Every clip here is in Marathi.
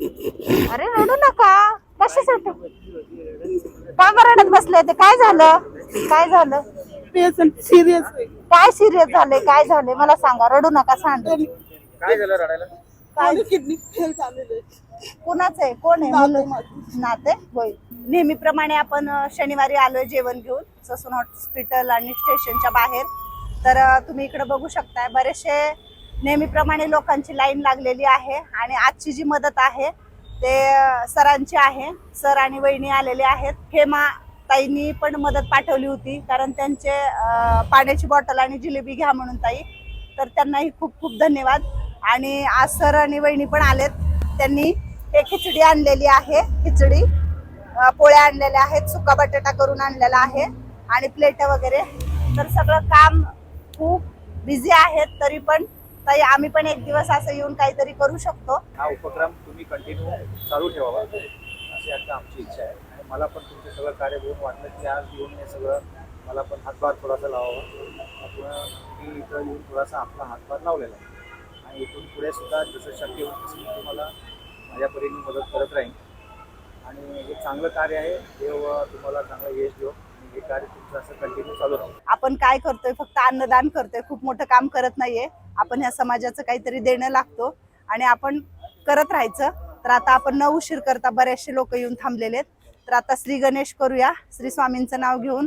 अरे रडू नका. कशासाठी? का रडत बसले ते काय झालं? काय झालं? पेशंट सिरियस काय सिरियस झाले काय झाले मला सांगा. रडू नका सांग काय झालं रडायला? काय किडनी फेल झालेलं आहे. कुणाच आहे? कोण आहे? नाते होय. नेहमीप्रमाणे आपण शनिवारी आलोय जेवण घेऊन ससून हॉस्पिटल आणि स्टेशनच्या बाहेर. तर तुम्ही इकडे बघू शकताय. बरेचसे नेहमीप्रमाणे लोकांची लाईन लागलेली आहे आणि आजची जी मदत आहे ते सरांची आहे. सर आणि वहिनी आलेले आहेत. हेमा ताईंनी पण मदत पाठवली होती कारण त्यांचे पाण्याची बॉटल आणि जिलेबी घ्या म्हणून ताई. तर त्यांनाही खूप खूप धन्यवाद. आणि आज सर आणि वहिनी पण आलेत. त्यांनी हे खिचडी आणलेली आहे खिचडी पोळ्या आणलेल्या आहेत सुका बटाटा करून आणलेला आहे आणि प्लेट वगैरे. तर सगळं काम खूप बिझी आहेत तरी पण ताई आम्ही पण एक दिवस असं येऊन काहीतरी करू शकतो. हा उपक्रम तुम्ही कंटिन्यू चालू ठेवावा अशी आता आमची इच्छा आहे. आणि मला पण तुमचं सगळं कार्य बघून वाटलं की आज येऊन हे सगळं मला पण हातभार थोडासा लावावा. आपण मी इथं येऊन थोडासा आपला हातभार लावलेला आहे. आणि इथून पुढे सुद्धा जसं शक्य होईल तसं मी तुम्हाला माझ्या परीने मदत करत राहीन. आणि हे चांगलं कार्य आहे. देव तुम्हाला चांगलं यश देऊ हे कार्य तुमचं असं कंटिन्यू चालू राहू. आपण काय करतोय? फक्त अन्नदान करतोय. खूप मोठं काम करत नाहीये. आपण ह्या समाजाचं काहीतरी देणं लागतो. आणि आपण करत राहायचं. तर आता आपण न उशीर करता बरेचसे लोक येऊन थांबलेले आहेत. तर आता श्री गणेश करूया. श्री स्वामींचं नाव घेऊन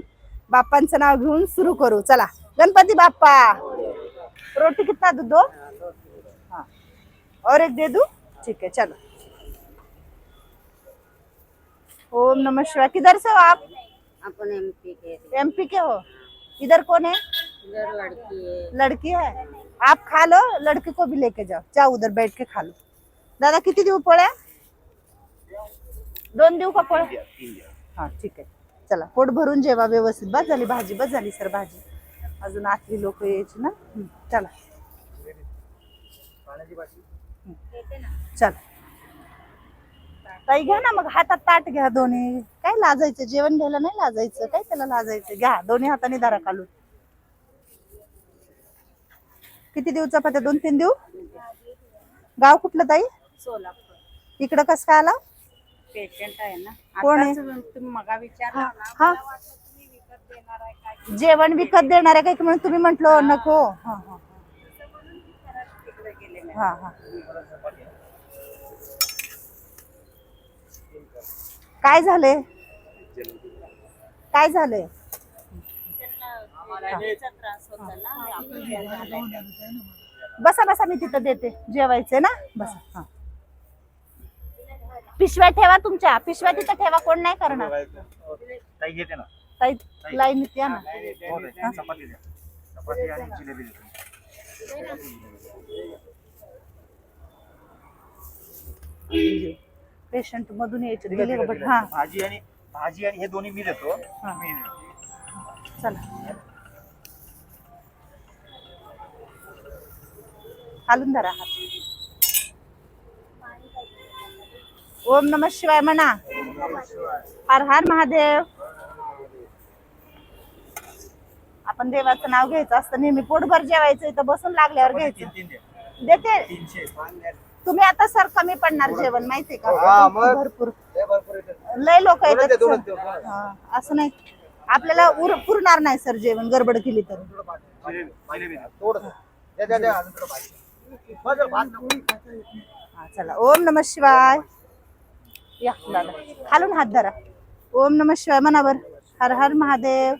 बाप्पांचं नाव घेऊन सुरू करू. चला. गणपती बाप्पा! रोटी कितना दूध दो? हाँ. और एक दे दू? ठीक है चलो. ओम नमः शिवाय. किधर से हो आप? अपन एमपी के एमपी के हो. इधर कौन है इधर लड़की है. लड़की है? आप खा लो लड़के को भी लेके जाओ. जाओ उधर बैठ के खा लो. दादा किती देऊ पोळ्या दोन देऊ का पोळ्या हा ठीक आहे चला पोट भरून जेवा व्यवस्थित. बस झाली भाजी बस झाली सर भाजी. अजून आतली लोक यायची ना? चला. चला. ताई घ्या ना मग हातात ताट घ्या दोन्ही. काय लाजायचं? जेवण घ्यायला नाही लाजायचं? काय त्याला लाजायचं? घ्या दोन्ही हाताने दारा काढून किती देऊ? चपात्या? दोन तीन देऊ? गाव कुठलं ताई? सोलापूर. इकडं कसं काय आला? पेशंट आहे ना. कोण आहे? आताच तुम्ही मगा विचारला ना हा. मला वाटलं तुम्ही विकत देणार आहे काय? जेवण विकत देणार आहे काय? म्हणून तुम्ही म्हंटलो नको. हा हा तिकडे गेले नाही. हा हा. काय झाले काय घ्यायला बसा बसा मी तिथं देते. जेवायचे ना? बसा हा. पिशव्या ठेवा तुमच्या. पिशव्या तिथं ठेवा कोण नाही करणार. ताई घेते ना. ताई लाईनीत या ना. हो पेशंट मधून यायचे दिले का बट हा. भाजी आणि भाजी आणि हे दोन्ही मी देतो हा. मी देतो. चला. हालून धरा हात. ओम नम शिवाय म्हणा. हर हर महादेव. आपण देवाचं नाव घ्यायचं असतं नेहमी पोटभर जेवायचं इथं बसून लागल्यावर तीन घ्यायचं. तीन द्या देते. तीनशे. तुम्ही आता सर कमी पडणार जेवण माहितीये का. भरपूर. लय लोक येतात सर. हा, असं नाही. आपल्याला उर पुरणार नाही सर जेवण गडबड केली तर. हा, चला. ओम नम शिवाय. या दादा. खालून हात धरा. ओम नम शिवाय मनावर. हर हर महादेव.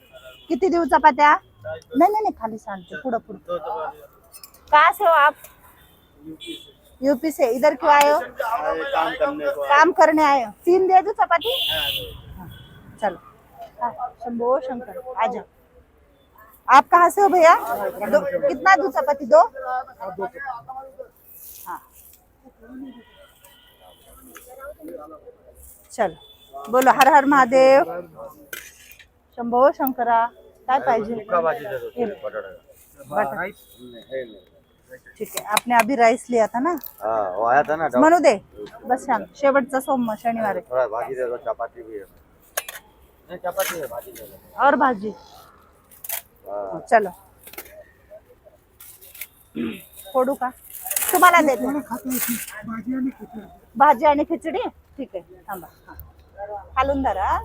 किती देऊ चपात्या नाही नाही नाही खाली सांगते. पुढं पुढं. कहाँ से हो आप? यूपी से इधर क्यों आए हो? काम करने को काम करने आए हो। तीन दे दो चपाती? हाँ, चलो। शंभो शंकर आ जाओ। आप कहाँ से हो भैया? दो कितना दो चपाती? दो? हाँ। चलो बोलो हर हर महादेव। शंभो शंकरा काय पाहिजे? हे. राईस? ठीक है आपने अभी राइस लिया था ना? हाँ वो आया था ना म्हणू दे. बस शांत शेवटचा सोम शनिवार आहे. थोड़ा भाजी दे दो चपाती भी है नाही, चपाती आहे, भाजी. और भाजी. हाँ. चलो. फोडू का? तुम्हाला देते. भाजी आणि खिचडी. ठीक आहे थांबा. हा. खालून धरा.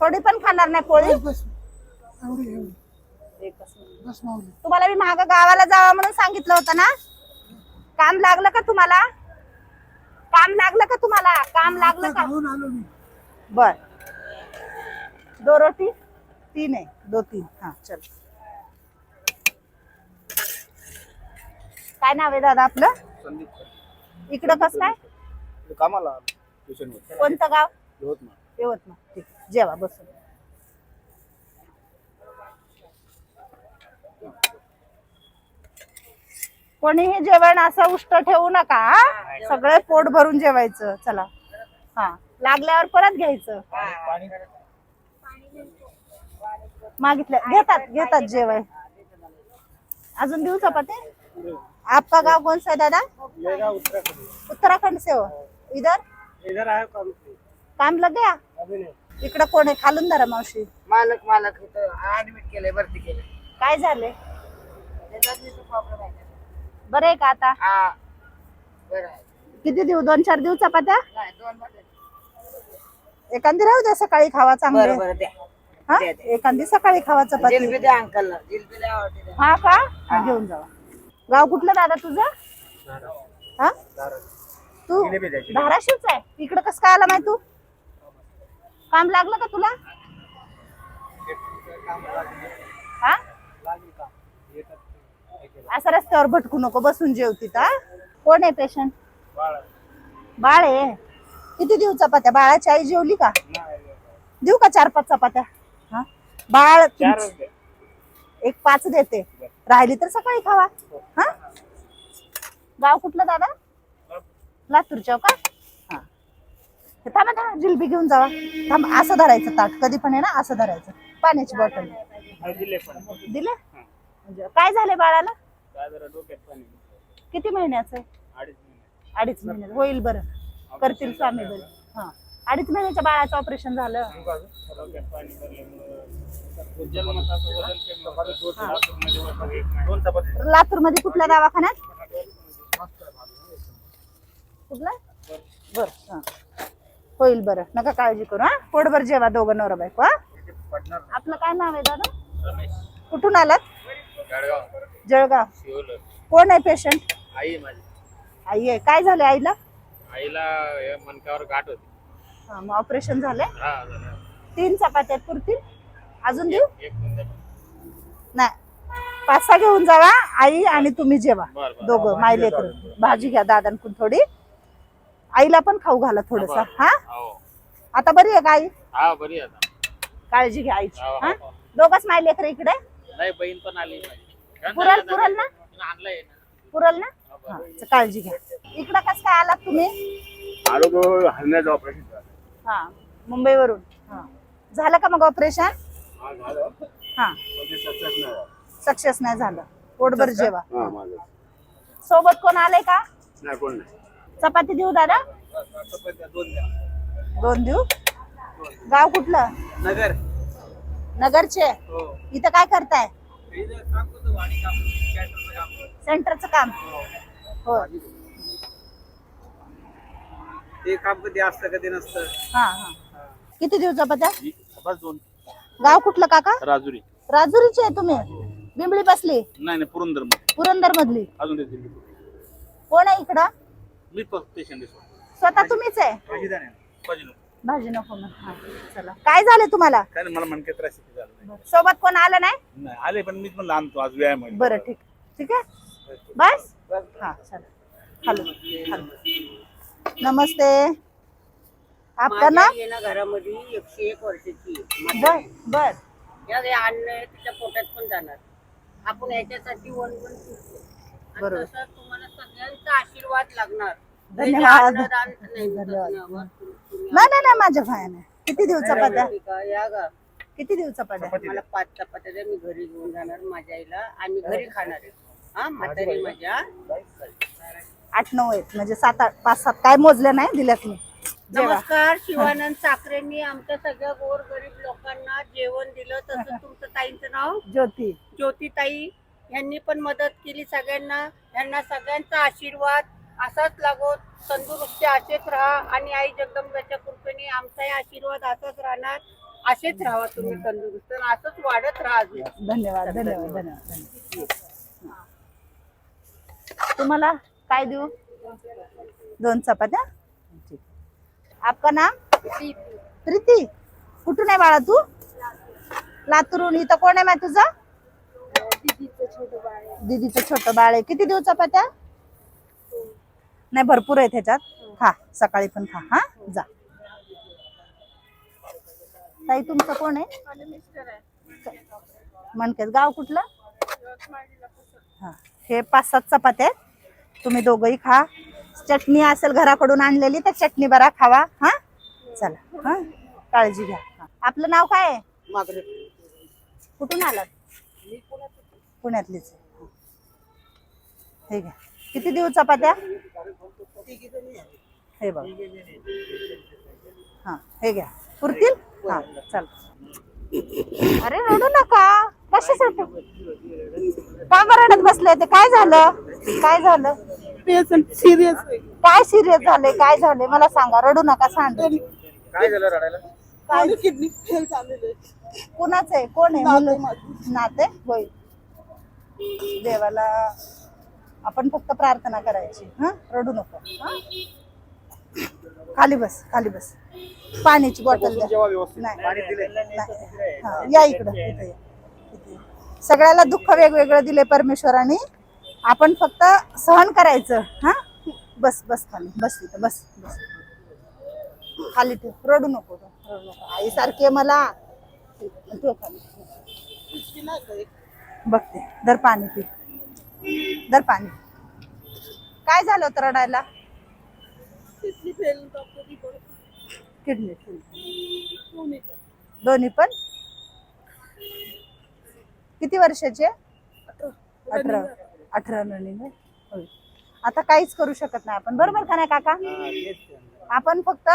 थोडी पण खाणार नाही पोळी? एकच मिनिट. तुम्हाला मी माग गावाला जावा म्हणून सांगितलं होतं ना? काम लागलं का तुम्हाला? काम लागलं का तुम्हाला? काम लागलं का? बर. दो रोटी? तीन आहे. दो तीन. हा चल. काय नाव आहे दादा आपलं? संदीप इकडं कसं काय? कामाला कोणतं गाव? यवतमाळ. यवतमाळ. ठीक. जेवा बसून. कोणीही जेवण असं उष्ट ठेवू नका हा? सगळे पोट भरून जेवायचं. चला. हा. लागल्यावर परत घ्यायचं. पाणी मागितलं. घेतात घेतात जेवाय अजून देऊ चपाती? आपका गाव कौन सा है दादा? उत्तराखंड उत्तराखंड से हो. इधर? इधर आया काम काम लग गया? अभी नहीं इकडं कोण आहे? खालून धरा मावशी. मालक मालक ऍडमिट केलंय भरती केलंय. काय झाले प्रॉब्लेम आहे. बरं आहे का आता? हा बरं आहे. किती देऊ दोन चार दिवस चपात्या? नाही दोन बरं एखादी राहू द्या सकाळी खावा चांगले. बरं बरं द्या. हा? एखादी सकाळी खावा चपाती. जिलबी द्या अंकलला. जिलबी द्या आवडते द्या. हा का? हा, घेऊन जावा. गाव कुठलं दादा तुझं? हा? तू जिलेबी द्या, जिलेबी. धाराशिवच आहे? इकडं कसं काय आला माहिती तू? काम लागलं का तुला हा असं रस्त्यावर भटकू नको बसून जेव तिथं कोण आहे पेशंट? बाळ. आहे? किती देऊ चपात्या? बाळाची आई जेवली का? देऊ का चार पाच चपात्या? हा? बाळ एक पाच देते. राहिली तर सकाळी खावा. हा? गाव कुठलं दादा? लातूरच्या का? हा. हे थांबा थांबा जिलबी घेऊन जावा. थांब असं धरायचं ताट. कधी पण आहे ना असं धरायचं. पाण्याची बॉटल दिले काय झाले बाळाला? काय जरा डोक्यात पाणी किती महिन्याचं आहे? अडीच महिने. अडीच महिन्यात होईल बरं. करतील स्वामी बरं हा. अडीच महिन्याच्या बाळाचं ऑपरेशन झालं. डोक्यात पाणी भरल्यामुळं जन्मताचं वजन कमी होतं. लातूरमध्ये वजन एक नाही. दोन चपाती लातूरमध्ये कुठल्या दवाखान्यात? कुठला बर. हा. होईल बरं. नका काळजी करू हा. पोटभर जेवा दोघं नवरा बायको हा. पडणार आपलं काय नाव आहे दादा? रमेश. कुठून आलात? जळगाव. कोण आहे पेशंट आई माझी. आई आहे. काय झाले आईला? आईला हे गाठ होती. हा मग ऑपरेशन झालंय? हा झालं. तीन चपात्या पुरतील? अजून देऊ? एक मिनिट नाही. पाच सहा घेऊन जावा आई आणि तुम्ही जेवा. बरं, बरं. दोघं माय लेकर भाजी घ्या दादांकडून थोडी. आईला पण खाऊ घाला थोडस. हा? हो. आता बरी आहे का आई? हा बरी आहे आता. काळजी घ्या आईची. हो, हो, हा? हो. दोघच माय लेकर इकडे. नाही बहीण पण आली पुरल पुरल ना? आणलंय पुरल ना? हा च- काळजी घ्या. इकडं कसं काय आलात तुम्ही? हरण्याचं ऑपरेशन झालं. हा मुंबईवरून. हा. झालं का मग ऑपरेशन हा झालं. हा. ते success नाही झालं. सक्सेस नाही झालं. पोटभर जेवा. हा माझं. सोबत कोण आलंय का? नाही कोण नाही. चपाती देऊ दादा? दोन द्या. दोन देऊ? गाव कुठलं? नगर. नगरचे? हो. इथं काय करताय? सेंटरचं काम. हो. ते काम कधी असतं कधी नसतं. हा हा. किती बस दोन. गाव कुठलं काका? राजुरी. राजुरीचे आहे तुम्ही? बिंबळी बसली? नाही नाही पुरंदर पुरंदर मधली अजून ते दिल्ली कोण आहे इकडं? मी पेशंट स्वतः तुम्हीच आहे? भाजी नको मग. हा, चला. काय झालं तुम्हाला? नाही मला मनके त्रास किती झालं नाही. सोबत कोण आलं नाही? नाही आले पण मीच म्हणलं आणतो आज व्यायाम आहे. बरं ठीक. ठीक आहे? बस? हा चला. Hello hello. नमस्ते. आपका घरामध्ये एकशे एक वर्षाची आहे. बर बर. या जे अन्न आहे तिच्या पोटात पण जाणार. आपण याच्यासाठी वन वन बरोबर. तसं तुम्हाला सगळ्यांचा आशीर्वाद लागणार. धन्यवाद. नाही धन्यवाद. नाही नाही नाही माझ्या भायाने किती दिवस चपात्या ठीक आहे, या गा. किती दिवस चपात्या मला पाच चपात्या द्या मी घरी घेऊन जाणार माझ्या आईला. आम्ही घरी खाणार आहे. हा म्हातारी माझ्या. आठ नऊ आहेत. म्हणजे सात आठ पाच सात. काय मोजले नाही दिल्यात मी. जेवा. नमस्कार शिवानंद साखरेंनी आमच्या सगळ्या गोर गरीब लोकांना जेवण दिलं. तसं तुमचं ताईंचं नाव? ज्योती. ज्योतिताई यांनी पण मदत केली सगळ्यांना. यांना सगळ्यांचा आशीर्वाद. असाच लागो तंदुरुस्ती असेच राहा आणि आई जगदंबाच्या कृपेने आमचाही आशीर्वाद असाच राहणार असेच राहा तुम्ही तंदुरुस्त असंच वाढत राहा अजून. धन्यवाद धन्यवाद धन्यवाद धन्यवाद. तुम्हाला काय देऊ? दोन चपात्या. आपका नाम? प्रीती. कुठून आहे बाळा तू? लातूरून इथं कोण आहे मा तुझं? दीदीचं छोटं बाळ आहे. किती देऊ चपात्या? नाही भरपूर आहे त्याच्यात खा सकाळी पण खा. हा जा. ताई तुमचं कोण आहे? म्हणकेच गाव कुठलं? हा हे पाच सात चपात्या आहेत. तुम्ही दोघंही खा. चटणी असेल घराकडून आणलेली तर चटणी बरा खावा. हा? चला हा? काळजी घ्या. हा. आपलं नाव काय आहे? कुठून आलात? पुण्यातलीच. आहे. हे घ्या. किती देऊ चपात्या? हे बघ. हा हे घ्या. पुरतील? हा चल. अरे रडू नका. कशासाठी? का बरडत बसले ते? काय झालं? काय झालं? सिरियस काय सिरियस झाले काय झाले मला सांगा. रडू नका सांग काय झालं रडायला? काय? किडनी फेल झालेले कुणाच आहे? कोण आहे? नाते होय. देवाला आपण फक्त प्रार्थना करायची. हा? रडू नको. हा? खाली बस खाली बस. पाण्याची बॉटल द्या. नाही. पाणी दिले नाही. हा, या इकडं इथे या. सगळ्याला दुःख वेगवेगळं दिले परमेश्वराने. आपण फक्त सहन करायचं. हा? बस बस खाली. बस इथं बस बस. खाली ठेव. रडू नको. रडू नको. आई सारखी मला. ठेव खाली. बघते. दर पाणी पी. दर पाणी. काय झालं होतं रडायला? किडनी दोन्ही पण. किती वर्षाचे? अठरा. अठरा. रनिंग. होय. आता काहीच करू शकत नाही आपण. बरोबर का नाही काका? आपण फक्त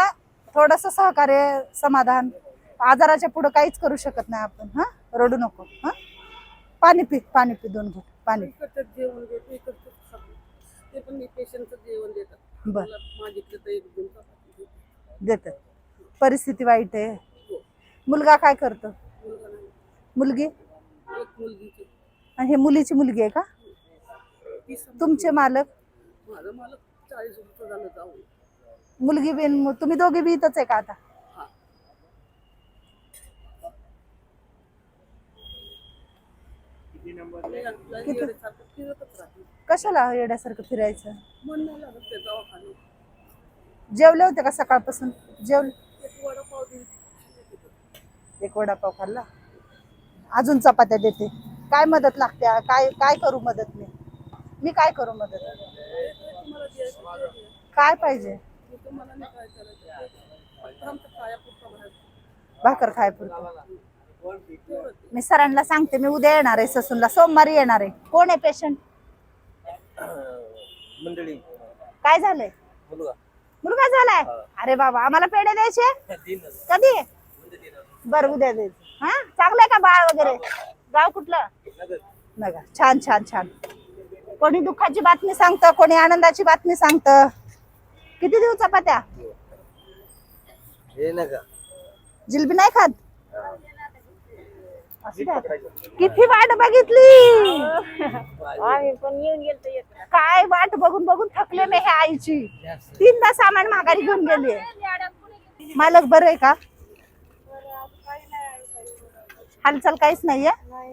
थोडस सहकार्य समाधान आजाराच्या पुढे काहीच करू शकत नाही आपण हा? रडू नको हा? पाणी पी पाणी पी दोन घोट. पाणी. जेवण देतो. ते पण मी पेशंटचं जेवण देतात. बर. मला मागितलं तर एक दोन चपाती देते. देतात. परिस्थिती वाईट आहे. मुलगा काय करतो? मुलगा नाही. मुलगी? एक मुलगीची. आणि हे मुलीची मुलगी आहे का? ती सम- तुमचे मालक? माझं मला चाळीस झालं जाऊन. मुलगी बिन तुम्ही दोघे बी इथंच आहे का आता? हा किती? येड्यासारखं कशाला येण्यासारखं फिरायचं? मन नाही लागत ते दवाखान्यात. जेवले होते का सकाळपासून? जेव एक वडापाव खाल्ला? अजून चपात्या देते. काय मदत लागते? काय काय करू मदत मी? मी काय करू मदत. काय पाहिजे? भाकर खाय पुरतं. मी सरांना सांगते मी उद्या येणार आहे ससूनला. सोमवारी येणार आहे. कोण आहे पेशंट मंडळी. काय झालंय? मुलगा. मुलगा झालाय? अरे बाबा आम्हाला पेढे द्यायचे? कधी? बर उद्या द्यायचे. हा? चांगलंय का बाळ वगैरे? गाव कुठलं? नगर. छान छान छान. कोणी दुःखाची बातमी सांगतं कोणी आनंदाची बातमी सांगतं? किती देऊ चपात्या जिलबी नाही खात? असू द्या. किती वाट बघितली? आम्ही पण येऊन गेलतो एक काय वाट बघून बघून थकले मी हे आईची. तीनदा सामान माघारी घेऊन गेली. मालक बरं आहे का? हालचाल काहीच नाहीये?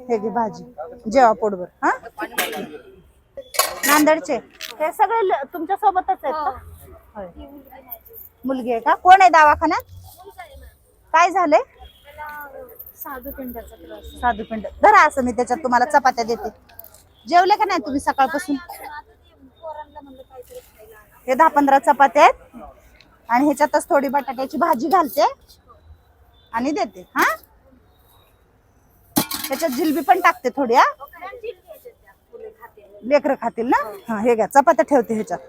हे घे भाजी. जेवा पोटभर हा? नांदेडचे. हे सगळे ल- तुमच्या सोबतच आहेत का? होय. मुलगी आहे का? कोण आहे दवाखान्यात? काय झालंय? साधू पिंड. धरा असं मी त्याच्यात तुम्हाला चपात्या देते. जेवले का नाही तुम्ही सकाळपासून? हे दहा पंधरा चपात्या आहेत. आणि ह्याच्यातच थोडी बटाट्याची भाजी घालते. आणि देते हा? त्याच्यात जिलबी पण टाकते थोडी हा? लेकर लेकरं खातील ना? हा हे घ्या. चपात्या ठेवते ह्याच्यात.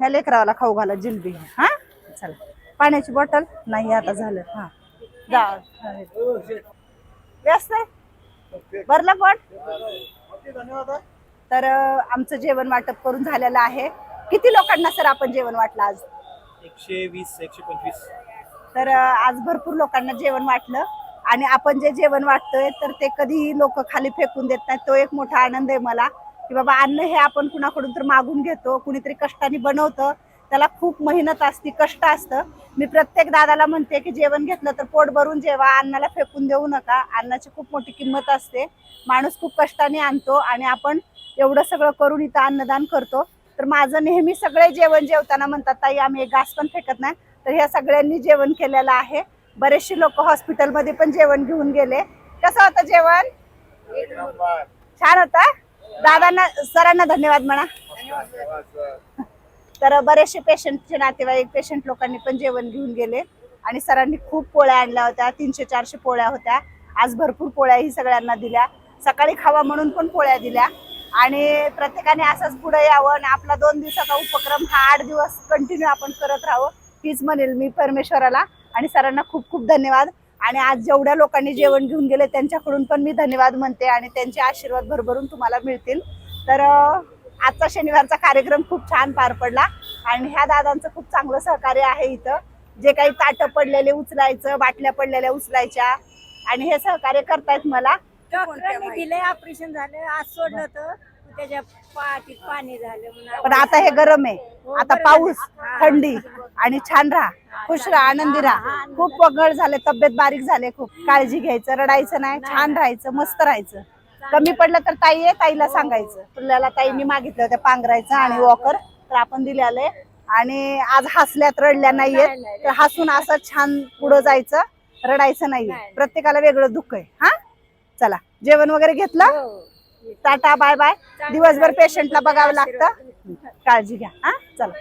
ह्या लेकरावाला खाऊ घाला जिलबी. हा? चला. पाण्याची बॉटल नाही आता झालं. हा. व्यस्त भरलं पोट तर आमचं जेवण वाटप करून झालेलं आहे. किती लोकांना सर आपण जेवण वाटलं आज? एकशे वीस एकशे पंचवीस. तर आज भरपूर लोकांना जेवण वाटलं. आणि आपण जे जेवण वाटतोय तर ते कधी लोक खाली फेकून देत नाहीत. तो एक मोठा आनंद आहे मला की बाबा अन्न हे आपण कुणाकडून तर मागून घेतो. कुणीतरी कष्टाने बनवतं. त्याला खूप मेहनत असते कष्ट असतं. मी प्रत्येक दादाला म्हणते की जेवण घेतलं तर पोट भरून जेवा अन्नाला फेकून देऊ नका. अन्नाची खूप मोठी किंमत असते. माणूस खूप कष्टाने आणतो आणि आपण एवढं सगळं करून इथं अन्नदान करतो. तर माझं नेहमी सगळे जेवण जेवताना म्हणतात ताई आम्ही एक घास पण फेकत नाही. तर ह्या सगळ्यांनी जेवण केलेलं आहे. बरेचसे लोक हॉस्पिटलमध्ये पण जेवण घेऊन गेले. कसं होतं जेवण? छान होता? दादांना सरांना धन्यवाद म्हणा. तर बरेचसे पेशंटचे नातेवाईक पेशंट लोकांनी पण जेवण घेऊन गेले. आणि सरांनी खूप पोळ्या आणल्या होत्या तीनशे चारशे पोळ्या होत्या. आज भरपूर पोळ्याही सगळ्यांना दिल्या. सकाळी खावा म्हणून पण पोळ्या दिल्या. आणि प्रत्येकाने असंच पुढे यावं आणि आपला दोन दिवसाचा उपक्रम हा आठ दिवस कंटिन्यू आपण करत राहावं हीच म्हणेल मी परमेश्वराला. आणि सरांना खूप खूप धन्यवाद. आणि आज जेवढ्या लोकांनी जेवण घेऊन गेले त्यांच्याकडून पण मी धन्यवाद म्हणते आणि त्यांचे आशीर्वाद भरभरून तुम्हाला मिळतील. तर आजचा शनिवारचा कार्यक्रम खूप छान पार पडला आणि ह्या दादांचं खूप चांगलं सहकार्य आहे इथं. जे काही ताटं पडलेले उचलायचं बाटल्या पडलेल्या उचलायच्या आणि हे सहकार्य करतायत मला. डॉक्टरांनी दिले ऑपरेशन झालं आज सोडलं होतं त्याच्या पाठीत पाणी झालं पण आता हे गरम आहे. आता पाऊस थंडी आणि छान राहा. खुश राहा आनंदी राहा. खूप पगड झाले तब्येत बारीक झाले खूप काळजी घ्यायचं रडायचं नाही छान राहायचं मस्त राहायचं. कमी पडलं तर ताई आहे ताईला सांगायचं. तुला ताईंनी मागितलं होतं पांघरायचं आणि वॉकर तर आपण दिलेलं आहे. आणि आज हसल्यात रडल्या नाहीयेत. तर हसून असं छान पुढं जायचं रडायचं नाहीये प्रत्येकाला वेगळं दुःख आहे. हा? चला जेवण वगैरे घेतलं? Tata bye bye. दिवसभर पेशंटला बघावं लागतं. काळजी घ्या. हा? चला.